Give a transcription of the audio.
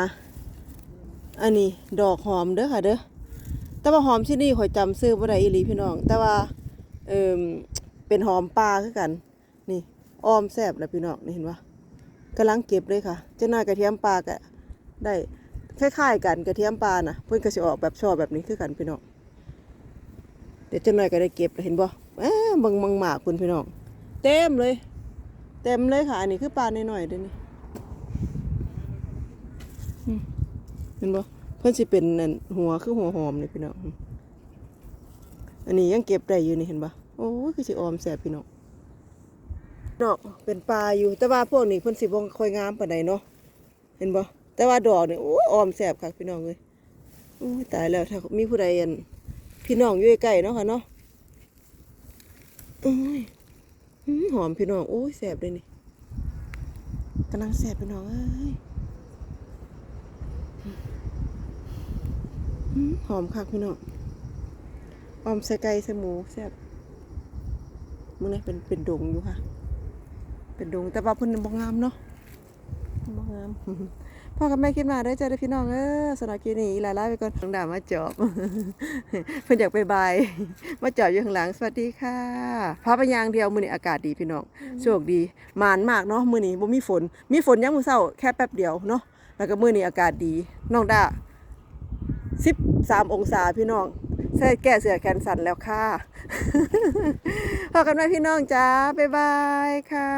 อะอันนี้ดอกหอมเด้อค่ะเด้อแต่ว่าหอมที่นี่ข่อยจำซื้อบ่ได้อีหลีพี่น้อง แต่ว่าเอ่มเป็นหอมปลาคือกัน นี่อ้อมแซ่บแล้วพี่น้องนี่เห็นปะกำลังเก็บเลยค่ะเจ้าหน้อยกระเทียมปลาก็ได้คล้ายๆกันกระเทียมปลาน่ะเพิ่นก็สิออกแบบชอบแบบนี้คือกันพี่น้องเดี๋ยวเจ้าหน้อยก็ได้เก็บเห็นบ่เอ้าบังมังหมากคุณพี่น้องเต็มเลย เต็มเลยค่ะอันนี้คือปลาน้อยๆเด้อนี่ เห็นบ่เพิ่นสิเป็นนั่นหัวคือหัวหอมนี่พี่น้องอันนี้ยังเก็บได้อยู่นี่เห็นบ่โอ้คือสิออมแซ่บพี่น้องดอกเป็นปลาอยู่ แต่ว่าพวกนี้เพิ่นสิบ่ค่อยงามปานใดเนาะเห็นบ่แต่ว่าดอกนี่โอ้ออมแซ่บค่ะพี่น้องเอ้ยโอ้ตายแล้วถ้ามีผู้ใดอันพี่น้องอยู่ใกล้เนาะค่ะเนาะโอ้ยหอมพี่น้องโอ้ยแสบเลยนี่กำลังแสบพี่น้องเอ้ย หอมคักพี่น้องออมใส่ไก่ใส่หมูแสบมึงเนี่ยเป็นเป็นดงอยู่ค่ะ เป็นดงแต่ว่าเพิ่นบ่งามเนาะบ่งามพ่อกับแม่คิดมาได้อจ้าเด้อพี่น้องเออสำหรับคลิปนี้ลาลาไปก่อนน้องดามาจอบเพิ่นอยากไปบายมาจอดอยู่ข้างหลังสวัสดีค่ะพาไปยางเดียวมื้อนี้อากาศดีพี่น้องโชคดีหมานมากเนาะมื้อนี้บ่มีฝน มีฝนยังมื้อเช้าแค่แป๊บเดียวเนาะ แล้วก็มื้อนี้อากาศดีน้องดา13องศาพี่น้องใส่แก้เสือแขนสันแล้วค่ะพอกันไหมพี่น้องจ้าบ๊ายบายค่ะ